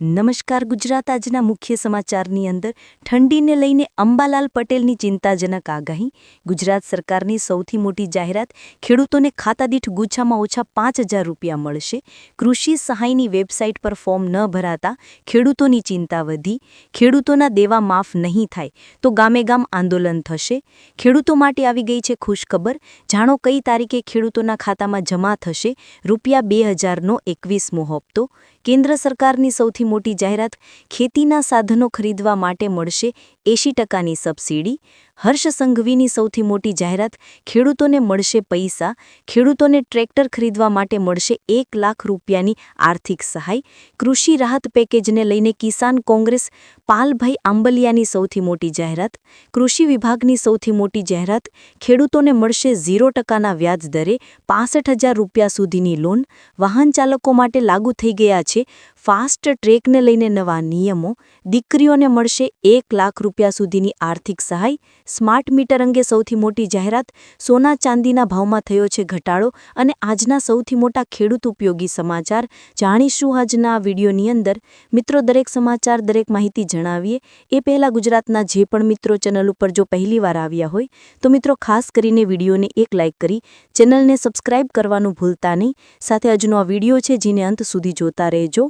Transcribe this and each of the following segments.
નમસ્કાર ગુજરાત આજના મુખ્ય સમાચારની અંદર. ઠંડીને લઈને અંબાલાલ પટેલની ચિંતાજનક આગાહી. ગુજરાત સરકારની સૌથી મોટી જાહેરાત, ખેડૂતોને ખાતાદીઠ ગુચ્છામાં ઓછા પાંચ રૂપિયા મળશે. કૃષિ સહાયની વેબસાઇટ પર ફોર્મ ન ભરાતા ખેડૂતોની ચિંતા વધી. ખેડૂતોના દેવા માફ નહીં થાય, તો ગામે ગામ આંદોલન થશે. ખેડૂતો માટે આવી ગઈ છે ખુશખબર. જાણો કઈ તારીખે ખેડૂતોના ખાતામાં જમા થશે? રૂપિયા બે હજારનો એકવીસમો હપ્તો. કેન્દ્ર સરકારની સૌથી મોટી જાહેરાત ખેતીના સાધનો ખરીદવા માટે મળશે એંશી ટકાની સબસિડી, હર્ષ સંઘવીની સૌથી મોટી જાહેરાત, ખેડૂતોને મળશે પૈસા, ખેડૂતોને ટ્રેક્ટર ખરીદવા માટે મળશે એક લાખ રૂપિયાની આર્થિક સહાય, કૃષિ રાહત પેકેજને લઈને કિસાન કોંગ્રેસ, પાલભાઈ આંબલિયાની સૌથી મોટી જાહેરાત, કૃષિ વિભાગની સૌથી મોટી જાહેરાત, ખેડૂતોને મળશે ઝીરો ટકાના વ્યાજ દરે પાસઠ રૂપિયા સુધીની લોન, વાહન ચાલકો માટે લાગુ થઈ ગયા છે ફાસ્ટ ટ્રેકને લઈને નવા નિયમો દીકરીઓને મળશે એક લાખ રૂપિયા સુધીની આર્થિક સહાય. સ્માર્ટ મીટર અંગે સૌથી મોટી જાહેરાત સોના ચાંદીના ભાવમાં થયો છે ઘટાડો અને આજના સૌથી મોટા ખેડૂત ઉપયોગી સમાચાર જાણીશું આજના વિડીયોની અંદર. મિત્રો, દરેક સમાચાર, દરેક માહિતી જણાવીએ. એ પહેલાં ગુજરાતના જે પણ મિત્રો ચેનલ ઉપર જો પહેલીવાર આવ્યા હોય, તો મિત્રો, ખાસ કરીને વિડીયોને એક લાઇક કરી, ચેનલને સબસ્ક્રાઇબ કરવાનું ભૂલતા નહીં. સાથે આજનો આ વીડિયો છે, જેને અંત સુધી જોતા રહેજો.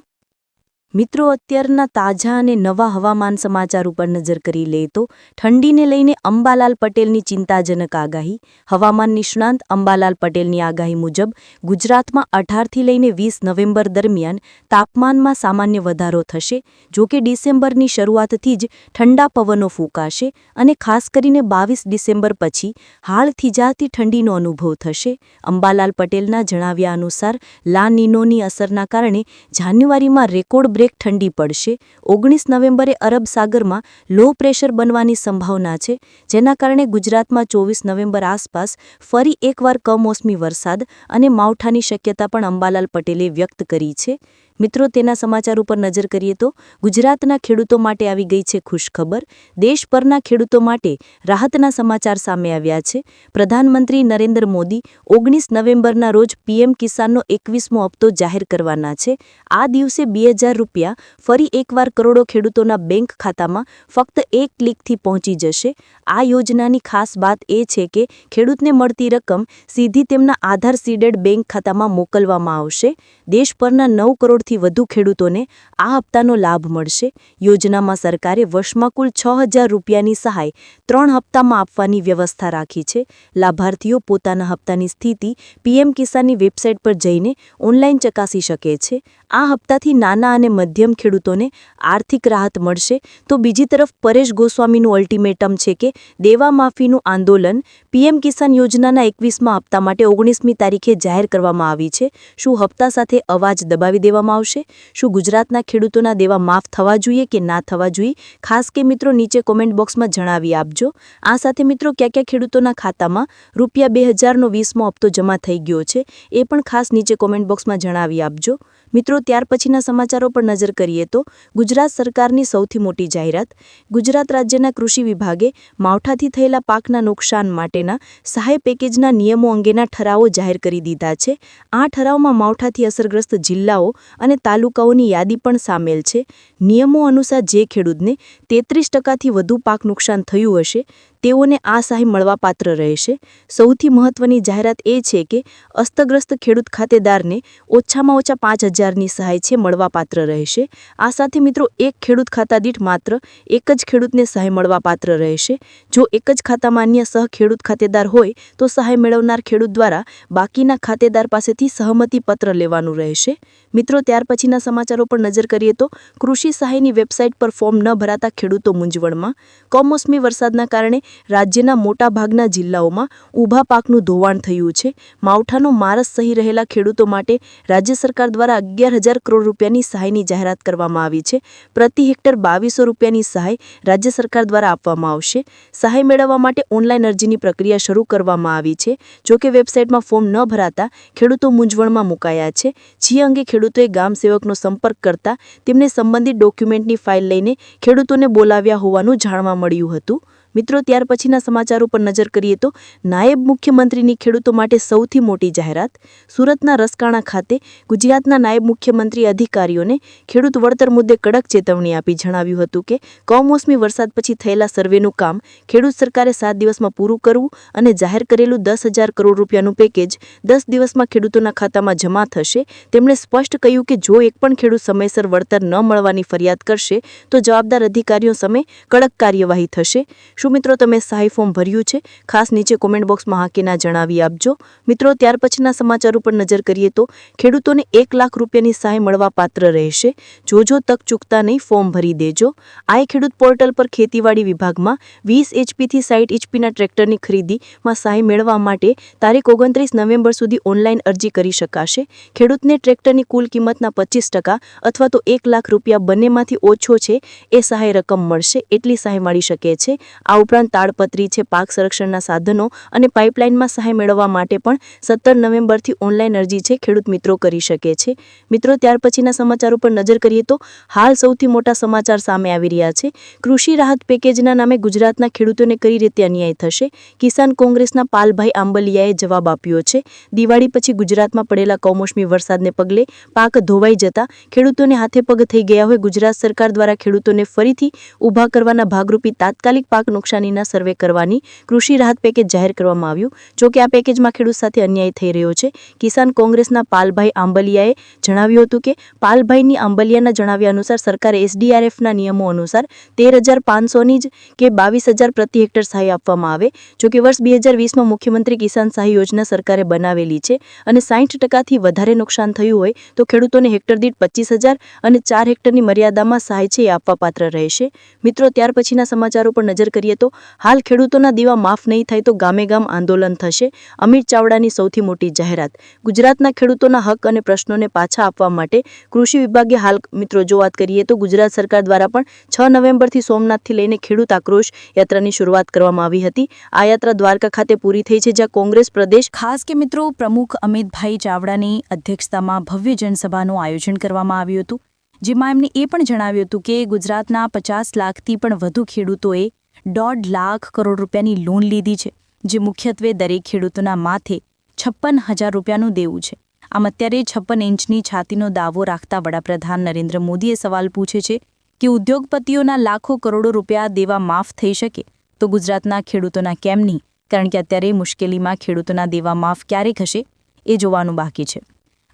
મિત્રો, અત્યારના તાજા અને નવા હવામાન સમાચાર ઉપર નજર કરી લે તો ઠંડીને લઈને અંબાલાલ પટેલની ચિંતાજનક આગાહી, હવામાન નિષ્ણાંત અંબાલાલ પટેલની આગાહી મુજબ ગુજરાતમાં અઢારથી લઈને વીસ નવેમ્બર દરમિયાન તાપમાનમાં સામાન્ય વધારો થશે, જો કે ડિસેમ્બરની શરૂઆતથી જ ઠંડા પવનો ફૂંકાશે અને ખાસ કરીને બાવીસ ડિસેમ્બર પછી હાલ થીજાતી ઠંડીનો અનુભવ થશે. અંબાલાલ પટેલના જણાવ્યા અનુસાર લાનીનોની અસરના કારણે જાન્યુઆરીમાં રેકોર્ડ બ્રેક ઠંડી પડશે. ઓગણીસ નવેમ્બરે અરબ સાગરમાં લો પ્રેશર બનવાની સંભાવના છે, જેના કારણે ગુજરાતમાં ચોવીસ નવેમ્બર આસપાસ ફરી એકવાર કમોસમી વરસાદ અને માવઠાની શક્યતા પણ અંબાલાલ પટેલે વ્યક્ત કરી છે. મિત્રો, તેના સમાચાર ઉપર નજર કરીએ તો, ગુજરાતના ખેડૂતો માટે આવી ગઈ છે ખુશખબર. દેશ પરના ખેડૂતો માટે રાહતના સમાચાર સામે આવ્યા છે. પ્રધાનમંત્રી નરેન્દ્ર મોદી ઓગણીસ નવેમ્બરના રોજ પીએમ કિસાનનો એકવીસમો હપ્તો જાહેર કરવાના છે. આ દિવસે બે હજાર રૂપિયા ફરી એકવાર કરોડો ખેડૂતોના બેંક ખાતામાં ફક્ત એક ક્લિકથી પહોંચી જશે. આ યોજનાની ખાસ વાત એ છે કે ખેડૂતને મળતી રકમ સીધી તેમના આધાર સીડેડ બેંક ખાતામાં મોકલવામાં આવશે. દેશભરના નવ કરોડથી વધુ ખેડૂતોને આ હપ્તાનો લાભ મળશે. યોજનામાં સરકારે વર્ષમાં કુલ છ હજાર રૂપિયાની સહાય ત્રણ હપ્તામાં આપવાની વ્યવસ્થા રાખી છે. લાભાર્થીઓ પોતાના હપ્તાની સ્થિતિ પીએમ કિસાનની વેબસાઇટ પર જઈને ઓનલાઈન ચકાસી શકે છે. આ હપ્તાથી નાના અને મધ્યમ ખેડૂતોને આર્થિક રાહત મળશે, તો બીજી તરફ પરેશ ગોસ્વામીનું અલ્ટિમેટમ છે કે દેવા માફીનું આંદોલન પીએમ કિસાન યોજનાના એકવીસમાં હપ્તા માટે ઓગણીસમી તારીખે જાહેર કરવામાં આવી છે. શું હપ્તા સાથે અવાજ દબાવી દેવામાં આવશે? શું ગુજરાતના ખેડૂતોના દેવા માફ થવા જોઈએ કે ના થવા જોઈએ? ખાસ કે મિત્રો નીચે કોમેન્ટ બોક્સમાં જણાવી આપજો. આ સાથે મિત્રો ક્યાં ક્યાં ખેડૂતોના ખાતામાં રૂપિયા બે હજારનો વીસમો હપ્તો જમા થઈ ગયો છે, એ પણ ખાસ નીચે કોમેન્ટ બોક્સમાં જણાવી આપજો. મિત્રો ત્યાર પછીના સમાચારો નજર કરીએ તો ગુજરાત સરકારની સૌથી મોટી જાહેરાત, ગુજરાત રાજ્યના કૃષિ વિભાગે માવઠાથી થયેલા પાકના નુકસાન માટેના સહાય પેકેજના નિયમો અંગેના ઠરાવો જાહેર કરી દીધા છે. આ ઠરાવમાં માવઠાથી અસરગ્રસ્ત જિલ્લાઓ અને તાલુકાઓની યાદી પણ સામેલ છે. નિયમો અનુસાર જે ખેડૂતને તેત્રીસ ટકાથી વધુ પાક નુકસાન થયું હશે તેઓને આ સહાય મળવાપાત્ર રહેશે. સૌથી મહત્વની જાહેરાત એ છે કે, અસ્તગ્રસ્ત ખેડૂત ખાતેદારને ઓછામાં ઓછા પાંચ હજારની સહાય છે મળવાપાત્ર રહેશે. આ સાથે મિત્રો, એક ખેડૂત ખાતા દીઠ માત્ર એક જ ખેડૂતને સહાય મળવાપાત્ર રહેશે. જો એક જ ખાતામાં અન્ય સહ ખેડૂત ખાતેદાર હોય, તો સહાય મેળવનાર ખેડૂત દ્વારા બાકીના ખાતેદાર પાસેથી સહમતિ પત્ર લેવાનું રહેશે. મિત્રો, ત્યાર પછીના સમાચારો પર નજર કરીએ તો, કૃષિ સહાયની વેબસાઇટ પર ફોર્મ ન ભરાતા ખેડૂતો મૂંઝવણમાં. કમોસમી વરસાદના કારણે રાજ્યના મોટાભાગના જિલ્લાઓમાં ઊભા પાકનું ધોવાણ થયું છે. માવઠાનો મારસ સહી રહેલા ખેડૂતો માટે રાજ્ય સરકાર દ્વારા અગિયાર હજાર કરોડ રૂપિયાની સહાયની જાહેરાત કરવામાં આવી છે. પ્રતિ હેક્ટર બાવીસો રૂપિયાની સહાય રાજ્ય સરકાર દ્વારા આપવામાં આવશે. સહાય મેળવવા માટે ઓનલાઈન અરજીની પ્રક્રિયા શરૂ કરવામાં આવી છે. જોકે વેબસાઇટમાં ફોર્મ ન ભરાતા ખેડૂતો મૂંઝવણમાં મુકાયા છે. જે અંગે ખેડૂતોએ ગામ સેવકનો સંપર્ક કરતા તેમને સંબંધિત ડોક્યુમેન્ટની ફાઇલ લઈને ખેડૂતોને બોલાવ્યા હોવાનું જાણવા મળ્યું હતું. મિત્રો, ત્યાર પછીના સમાચાર ઉપર નજર કરીએ તો નાયબ મુખ્યમંત્રીની ખેડૂતો માટે સૌથી મોટી જાહેરાત સુરતના રસકાણા ખાતે ગુજરાતના નાયબ મુખ્યમંત્રી અધિકારીઓને ખેડૂત વળતર મુદ્દે કડક ચેતવણી આપી જણાવ્યું હતું કે કમોસમી વરસાદ પછી થયેલા સર્વેનું કામ ખેડૂત સરકારે સાત દિવસમાં પૂરું કરવું અને જાહેર કરેલું દસ કરોડ રૂપિયાનું પેકેજ દસ દિવસમાં ખેડૂતોના ખાતામાં જમા થશે. તેમણે સ્પષ્ટ કહ્યું કે જો એક પણ ખેડૂત સમયસર વળતર ન મળવાની ફરિયાદ કરશે, તો જવાબદાર અધિકારીઓ સામે કડક કાર્યવાહી થશે. શું મિત્રો, તમે સહાય ફોર્મ ભર્યું છે. ખાસ નીચે કોમેન્ટ બોક્સમાં હાકીના જણાવી આપજો. મિત્રો, ત્યાર પછીના સમાચાર ઉપર નજર કરીએ તો, ખેડૂતોને એક લાખ રૂપિયાની સહાય મળવા પાત્ર રહેશે. જોજો, તક ચૂકતા નહીં ફોર્મ ભરી દેજો. આઈ ખેડૂત પોર્ટલ પર ખેતીવાડી વિભાગમાં વીસ એચપીથી સાઠ એચપીના ટ્રેક્ટરની ખરીદીમાં સહાય મેળવવા માટે તારીખ ઓગણત્રીસ નવેમ્બર સુધી ઓનલાઈન અરજી કરી શકાશે. ખેડૂતને ટ્રેક્ટરની કુલ કિંમતના પચીસ ટકા અથવા તો એક લાખ રૂપિયા બંનેમાંથી ઓછો છે એ સહાય રકમ મળશે, એટલી સહાય મળી શકે છે. આ ઉપરાંત તાડપત્રી છે, પાક સંરક્ષણના સાધનો અને પાઇપલાઇનમાં સહાય મેળવવા માટે પણ સત્તર નવેમ્બરથી ઓનલાઈન અરજી છે, ખેડૂત મિત્રો કરી શકે છે. મિત્રો, ત્યાર પછીના સમાચારો ઉપર નજર કરીએ તો હાલ સૌથી મોટા સમાચાર સામે આવી રહ્યા છે. કૃષિ રાહત પેકેજના નામે ગુજરાતના ખેડૂતોને કઈ રીતે અન્યાય થશે? કિસાન કોંગ્રેસના પાલભાઈ આંબલિયાએ જવાબ આપ્યો છે. દિવાળી પછી ગુજરાતમાં પડેલા કમોસમી વરસાદને પગલે પાક ધોવાઈ જતા ખેડૂતોને હાથે પગ થઈ ગયા હોય, ગુજરાત સરકાર દ્વારા ખેડૂતોને ફરીથી ઊભા કરવાના ભાગરૂપી તાત્કાલિક પાક નુકસાનીના સર્વે કરવાની કૃષિ રાહત પેકેજ જાહેર કરવામાં આવ્યું. જો કે આ પેકેજમાં ખેડૂત સાથે અન્યાય થઈ રહ્યો છે. કિસાન કોંગ્રેસના પાલભાઈ આંબલિયાએ જણાવ્યું હતું કે, પાલભાઈની આંબલિયાના જણાવ્યા અનુસાર સરકારે એસડીઆરએફના નિયમો અનુસાર તેર હજાર પાંચસોની જ કે બાવીસ હજાર પ્રતિ હેક્ટર સહાય આપવામાં આવે. જો કે વર્ષ બે હજાર વીસમાં મુખ્યમંત્રી કિસાન સહાય યોજના સરકારે બનાવેલી છે અને સાઠ ટકાથી વધારે નુકસાન થયું હોય તો ખેડૂતોને હેક્ટર દીઠ પચીસ હજાર અને ચાર હેક્ટરની મર્યાદામાં સહાય છે એ આપવાપાત્ર રહેશે. મિત્રો, ત્યાર પછીના સમાચારો પર નજર કરીએ. તો હાલ ખેડૂતોના દેવા માફ નહીં થાય તો ગામે ગામ આંદોલન થશે. અમિત ચાવડાની સૌથી મોટી જાહેરાત. ગુજરાતના ખેડૂતોના હક અને પ્રશ્નોને પાછા આપવા માટે કૃષિ વિભાગે હાલ, મિત્રો, જો વાત કરીએ તો ગુજરાત સરકાર દ્વારા પણ છ નવેમ્બરથી સોમનાથથી લઈને ખેડૂત આક્રોશ યાત્રાની શરૂઆત કરવામાં આવી હતી. આ યાત્રા દ્વારકા ખાતે પૂરી થઈ છે, જ્યાં કોંગ્રેસ પ્રદેશ ખાસ કે, મિત્રો, પ્રમુખ અમિતભાઈ ચાવડાની અધ્યક્ષતામાં ભવ્ય જનસભાનું આયોજન કરવામાં આવ્યું હતું. જેમાં એમને એ પણ જણાવ્યું હતું કે ગુજરાતના પચાસ લાખથી પણ વધુ ખેડૂતોએ દોઢ લાખ કરોડ રૂપિયાની લોન લીધી છે, જે મુખ્યત્વે દરેક ખેડૂતોના માથે છપ્પન હજાર રૂપિયાનું દેવું છે. આમ અત્યારે છપ્પન ઇંચની છાતીનો દાવો રાખતા વડાપ્રધાન નરેન્દ્ર મોદીએ સવાલ પૂછે છે કે ઉદ્યોગપતિઓના લાખો કરોડો રૂપિયા દેવા માફ થઈ શકે તો ગુજરાતના ખેડૂતોના કેમ નહીં? કારણ કે અત્યારે મુશ્કેલીમાં ખેડૂતોના દેવા માફ ક્યારે થશે એ જોવાનું બાકી છે.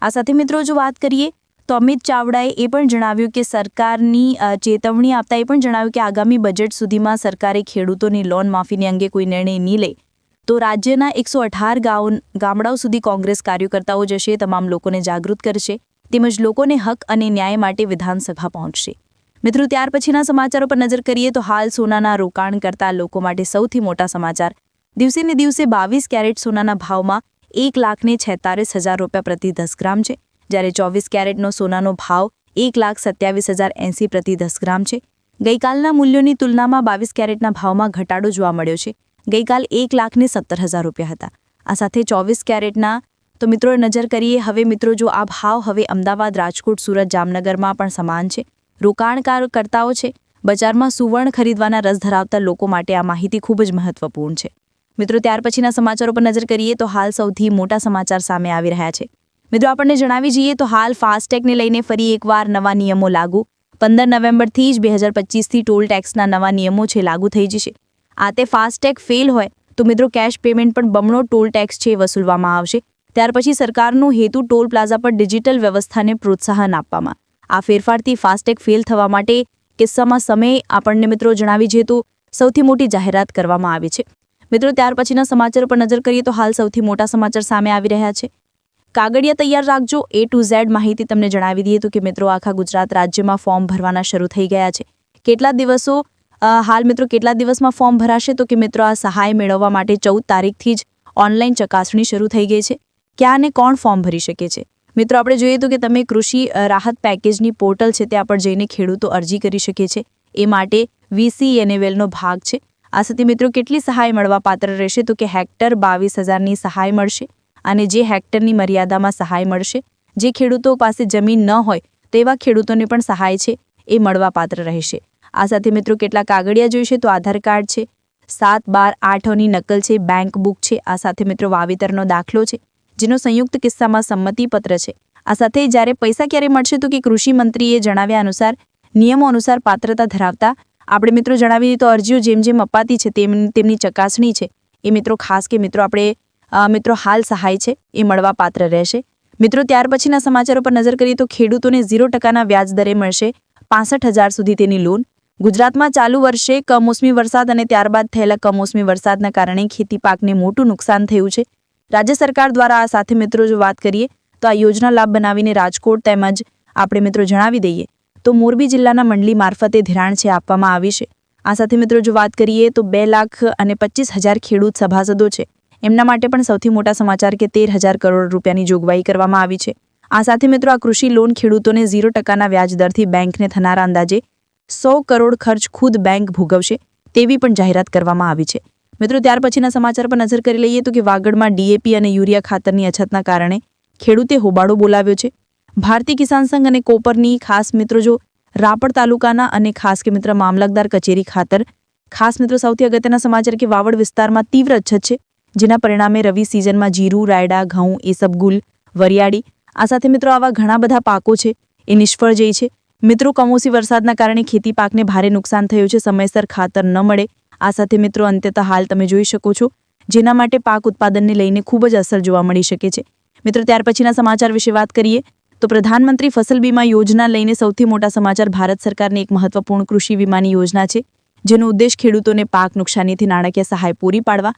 આ સાથે મિત્રો જો વાત કરીએ તો અમિત ચાવડાએ એ પણ જણાવ્યું કે સરકારની ચેતવણી આપતા એ પણ જણાવ્યું કે આગામી બજેટ સુધીમાં સરકારે ખેડૂતોની લોન માફીની અંગે કોઈ નિર્ણય નહીં લે. તો રાજ્યના એકસો અઢાર ગાઉ, ગામડાઓ સુધી કોંગ્રેસ કાર્યકર્તાઓ જશે, તમામ લોકોને જાગૃત કરશે, તેમજ લોકોને હક અને ન્યાય માટે વિધાનસભા પહોંચશે. મિત્રો, ત્યાર પછીના સમાચારો પર નજર કરીએ તો હાલ સોનાના રોકાણ કરતા લોકો માટે સૌથી મોટા સમાચાર. દિવસે ને દિવસે બાવીસ કેરેટ સોનાના ભાવમાં એક લાખને છેતાલીસ હજાર રૂપિયા પ્રતિ દસ ગ્રામ છે. જ્યારે ચોવીસ કેરેટનો સોનાનો ભાવ એક લાખ સત્યાવીસ હજાર એંસી પ્રતિ દસ ગ્રામ છે. ગઈકાલના મૂલ્યોની તુલનામાં બાવીસ કેરેટના ભાવમાં ઘટાડો જોવા મળ્યો છે. ગઈકાલ એક લાખને સત્તર હજાર રૂપિયા હતા. આ સાથે ચોવીસ કેરેટના તો મિત્રો નજર કરીએ, હવે મિત્રો જો આ ભાવ હવે અમદાવાદ, રાજકોટ, સુરત, જામનગરમાં પણ સમાન છે. રોકાણકાર કરતાઓ છે. બજારમાં સુવર્ણ ખરીદવાના રસ ધરાવતા લોકો માટે આ માહિતી ખૂબ જ મહત્વપૂર્ણ છે. મિત્રો ત્યાર પછીના સમાચારો પર નજર કરીએ તો હાલ સૌથી મોટા સમાચાર સામે આવી રહ્યા છે. મિત્રો, આપણને જણાવી જઈએ તો હાલ ફાસ્ટેગને લઈને ફરી એકવાર નવા નિયમો લાગુ. પંદર નવેમ્બરથી જ બે હજાર પચીસથી ટોલ ટેક્સના નવા નિયમો છે, લાગુ થઈ જશે. આ તે ફાસ્ટેગ ફેલ હોય, તો મિત્રો, કેશ પેમેન્ટ પણ બમણો ટોલ ટેક્સ છે વસૂલવામાં આવશે. ત્યાર પછી સરકારનો હેતુ ટોલ પ્લાઝા પર ડિજિટલ વ્યવસ્થાને પ્રોત્સાહન આપવામાં. આ ફેરફારથી ફાસ્ટેગ ફેલ થવા માટે કિસ્સામાં સમય આપણને, મિત્રો, જણાવી જઈએ તો સૌથી મોટી જાહેરાત કરવામાં આવી છે. મિત્રો, ત્યાર પછીના સમાચારો પર નજર કરીએ તો હાલ સૌથી મોટા સમાચાર સામે આવી રહ્યા છે. કાગળિયા તૈયાર રાખજો. એ ટુ ઝેડ માહિતી તમને જણાવી દઈએ તો કે મિત્રો આખા ગુજરાત રાજ્યમાં ફોર્મ ભરવાના શરૂ થઈ ગયા છે. કેટલા દિવસો હાલ મિત્રો કેટલા દિવસમાં ફોર્મ ભરાશે? તો કે મિત્રો આ સહાય મેળવવા માટે ચૌદ તારીખથી જ ઓનલાઈન ચકાસણી શરૂ થઈ ગઈ છે. ક્યાં અને કોણ ફોર્મ ભરી શકે છે? મિત્રો આપણે જોઈએ તો કે તમે કૃષિ રાહત પેકેજની પોર્ટલ છે ત્યાં પર જઈને ખેડૂતો અરજી કરી શકે છે. એ માટે વીસી એનેવેલનો ભાગ છે. આ સાથે મિત્રો કેટલી સહાય મળવા પાત્ર રહેશે? તો કે હેક્ટર બાવીસ હજારની સહાય મળશે. અને જે હેક્ટરની મર્યાદામાં સહાય મળશે, જે ખેડૂતો પાસે જમીન ન હોય તેવા ખેડૂતોને પણ સહાય છે, એ મળવા પાત્ર રહેશે. આ સાથે મિત્રો કેટલા કાગળિયા જોઈશે તો આધાર કાર્ડ છે, સાત બાર આઠની નકલ છે, બેંક બુક છે, આ સાથે મિત્રો વાવેતરનો દાખલો છે, જેનો સંયુક્ત કિસ્સામાં સંમતિપત્ર છે. આ સાથે જ્યારે પૈસા ક્યારે મળશે તો કે કૃષિ મંત્રીએ જણાવ્યા અનુસાર, નિયમો અનુસાર પાત્રતા ધરાવતા, આપણે મિત્રો જણાવી તો અરજીઓ જેમ જેમ અપાતી છે, તેમ તેમની ચકાસણી છે. એ મિત્રો ખાસ કે મિત્રો આપણે મિત્રો હાલ સહાય છે, એ મળવા પાત્ર રહેશે. મિત્રો ત્યાર પછીના સમાચારો પર નજર કરીએ તો ખેડૂતોને ઝીરો ટકાના વ્યાજ દરે મળશે પાસઠ હજાર સુધી તેની લોન. ગુજરાતમાં ચાલુ વર્ષે કમોસમી વરસાદ અને ત્યારબાદ થયેલા કમોસમી વરસાદના કારણે ખેતી પાકને મોટું નુકસાન થયું છે. રાજ્ય સરકાર દ્વારા આ સાથે મિત્રો જો વાત કરીએ, તો આ યોજના લાભ બનાવીને રાજકોટ તેમજ આપણે મિત્રો જણાવી દઈએ, તો મોરબી જિલ્લાના મંડળી મારફતે ધિરાણ છે આપવામાં આવી છે. આ સાથે મિત્રો જો વાત કરીએ, તો બે લાખ અને પચીસ હજાર ખેડૂત સભાસદો છે. એમના માટે પણ સૌથી મોટા સમાચાર કે તેર હજાર કરોડ રૂપિયાની જોગવાઈ કરવામાં આવી છે. આ સાથે મિત્રો આ કૃષિ લોન ખેડૂતોને ઝીરો ટકાના વ્યાજ દરથી બેંકને થનારા અંદાજે સો કરોડ ખર્ચ ખુદ બેંક ભોગવશે તેવી પણ જાહેરાત કરવામાં આવી છે. મિત્રો ત્યાર પછીના સમાચાર પર નજર કરી લઈએ તો કે વાગડમાં ડીએપી અને યુરિયા ખાતરની અછતના કારણે ખેડૂતે હોબાળો બોલાવ્યો છે. ભારતીય કિસાન સંઘ અને કોપરની ખાસ મિત્રો જો રાપર તાલુકાના અને ખાસ કે મિત્ર મામલતદાર કચેરી ખાતર ખાસ મિત્રો સૌથી અગત્યના સમાચાર કે વાવડ વિસ્તારમાં તીવ્ર અછત છે. જેના પરિણામે રવિ સિઝનમાં જીરું, રાયડા, ઘઉં એસબગુલ વરિયાળી, આ સાથે મિત્રો આવા ઘણા બધા પાકો છે. એ નિષ્ફળ જઈ છે. મિત્રો કમોસી વરસાદના કારણે ખેતી પાકને ભારે નુકસાન થયું છે. સમયસર ખાતર ન મળે. આ સાથે મિત્રો અંત્યત હાલ તમે જોઈ શકો છો. જેના માટે પાક ઉત્પાદનને લઈને ખૂબ જ અસર જોવા મળી શકે છે. મિત્રો, ત્યાર પછીના સમાચાર વિશે વાત કરીએ તો પ્રધાનમંત્રી ફસલ બીમા યોજના લઈને સૌથી મોટા સમાચાર ભારત સરકારની એક મહત્વપૂર્ણ કૃષિ વીમાની યોજના છે, જેનો ઉદ્દેશ ખેડૂતોને પાક નુકસાનીથી નાણાકીય સહાય પૂરી પાડવા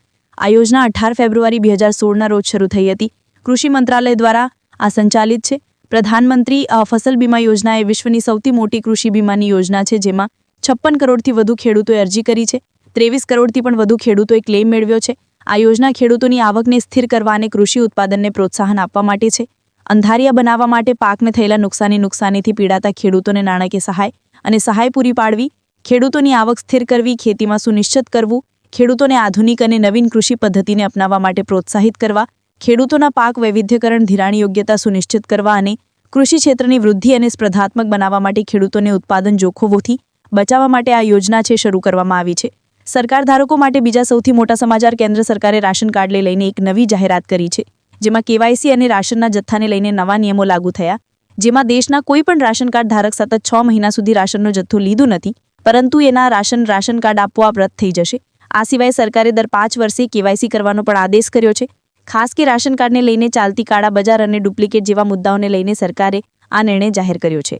આ યોજના અઢાર ફેબ્રુઆરી બે હજાર સોળના રોજ શરૂ થઈ હતી. કૃષિ મંત્રાલય દ્વારા આ સંચાલિત છે. પ્રધાનમંત્રી ફસલ બીમા યોજના એ વિશ્વની સૌથી મોટી કૃષિ બીમાની યોજના છે, જેમાં છપ્પન કરોડથી વધુ ખેડૂતોએ અરજી કરી છે. ત્રેવીસ કરોડથી પણ વધુ ખેડૂતોએ ક્લેમ મેળવ્યો છે. આ યોજના ખેડૂતોની આવકને સ્થિર કરવા અને કૃષિ ઉત્પાદનને પ્રોત્સાહન આપવા માટે છે. અંધારિયા બનાવવા માટે પાકને થયેલા નુકસાની નુકસાનીથી પીડાતા ખેડૂતોને નાણાકીય સહાય અને સહાય પૂરી પાડવી, ખેડૂતોની આવક સ્થિર કરવી, ખેતીમાં સુનિશ્ચિત કરવું ખેડૂતોને આધુનિક અને નવીન કૃષિ પદ્ધતિને અપનાવવા માટે પ્રોત્સાહિત કરવા, ખેડૂતોના પાક વૈવિધ્યકરણ, ધિરાણ યોગ્યતા સુનિશ્ચિત કરવા અને કૃષિ ક્ષેત્રની વૃદ્ધિ અને સ્પર્ધાત્મક બનાવવા માટે ખેડૂતોને ઉત્પાદન જોખમોથી બચાવવા માટે આ યોજના છે શરૂ કરવામાં આવી છે. સરકાર ધારકો માટે બીજા સૌથી મોટા સમાચાર કેન્દ્ર સરકારે રાશન કાર્ડને લઈને એક નવી જાહેરાત કરી છે, જેમાં કેવાયસી અને રાશનના જથ્થાને લઈને નવા નિયમો લાગુ થયા. જેમાં દેશના કોઈ પણ રાશન કાર્ડ ધારક સતત છ મહિના સુધી રાશનનો જથ્થો લીધું નથી, પરંતુ એના રાશન રાશન કાર્ડ આપોઆપ રદ થઈ જશે. આ સિવાય સરકારે દર પાંચ વર્ષે કેવાયસી કરવાનો પણ આદેશ કર્યો છે. ખાસ કે રાશન કાર્ડને લઈને ચાલતી કાળા બજાર અને ડુપ્લિકેટ જેવા મુદ્દાઓને લઈને સરકારે આ નિર્ણય જાહેર કર્યો છે.